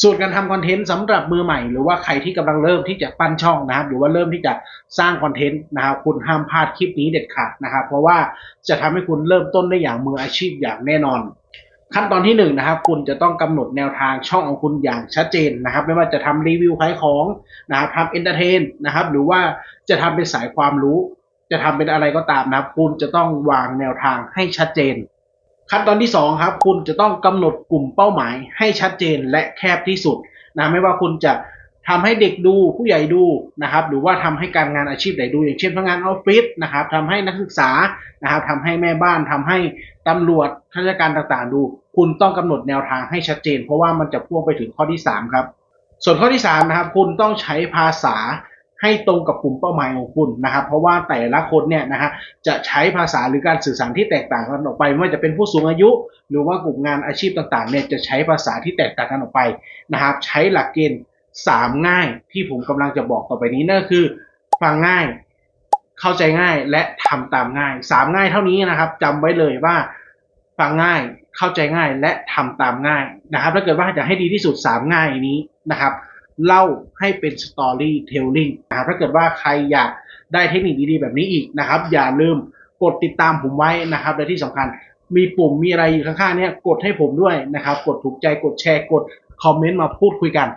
สูตรการทำคอนเทนต์สำหรับมือใหม่ หรือว่าใครที่กำลังเริ่มที่จะปั้นช่องนะครับ หรือว่าเริ่มที่จะสร้างคอนเทนต์นะครับคุณห้ามพลาดคลิปนี้เด็ดขาดนะครับ เพราะว่าจะทำให้คุณเริ่มต้นได้อย่างมืออาชีพอย่างแน่นอน ขั้นตอนที่หนึ่งนะครับ คุณจะต้องกำหนดแนวทางช่องของคุณอย่างชัดเจนนะครับ ไม่ว่าจะทำรีวิวขายของนะครับทำเอนเตอร์เทนนะครับ หรือว่าจะทำเป็นสายความรู้ จะทำเป็นอะไรก็ตามนะครับ คุณจะต้องวางแนวทางให้ชัดเจน ขั้นตอนที่สองครับ คุณจะต้องกำหนดกลุ่มเป้าหมายให้ชัดเจนและแคบที่สุดนะไม่ว่าคุณจะทำให้เด็กดูผู้ใหญ่ดูนะครับหรือว่าทำให้การงานอาชีพไหนดู อย่างเช่นพนักงานออฟฟิศนะครับทำให้นักศึกษานะครับทำให้แม่บ้านทำให้ตำรวจข้าราชการต่างๆ ดู คุณต้องกำหนดแนวทางให้ชัดเจน เพราะว่ามันจะพ่วงไปถึงข้อที่สามครับ ส่วนข้อที่สามนะครับคุณต้องใช้ภาษา ให้ตรงกับกลุ่มเป้าหมายของคุณนะครับ เพราะว่าแต่ละคนเนี่ยนะฮะจะใช้ภาษาหรือการสื่อสารที่แตกต่างกันออกไป ไม่ว่าจะเป็นผู้สูงอายุ หรือว่ากลุ่มงานอาชีพต่างๆเนี่ยจะใช้ภาษาที่แตกต่างกันออกไปนะครับใช้หลักเกณฑ์สามง่ายที่ผมกำลังจะบอกต่อไปนี้นั่นคือ ฟังง่าย เข้าใจง่ายและทำตามง่ายสามง่ายเท่านี้นะครับจำไว้เลยว่าฟังง่ายเข้าใจง่ายและทำตามง่ายนะครับ ถ้าเกิดว่าจะให้ดีที่สุด3ง่ายนี้นะครับ เล่าให้เป็นสตอรี่เทลลิงนะครับถ้าเกิดว่าใครอยากได้เทคนิคดีๆแบบนี้อีกนะครับ อย่าลืมกดติดตามผมไว้นะครับ และที่สำคัญมีปุ่มมีอะไรอยู่ข้างๆเนี้ยกดให้ผมด้วยนะครับ กดถูกใจกดแชร์กดคอมเมนต์มาพูดคุยกัน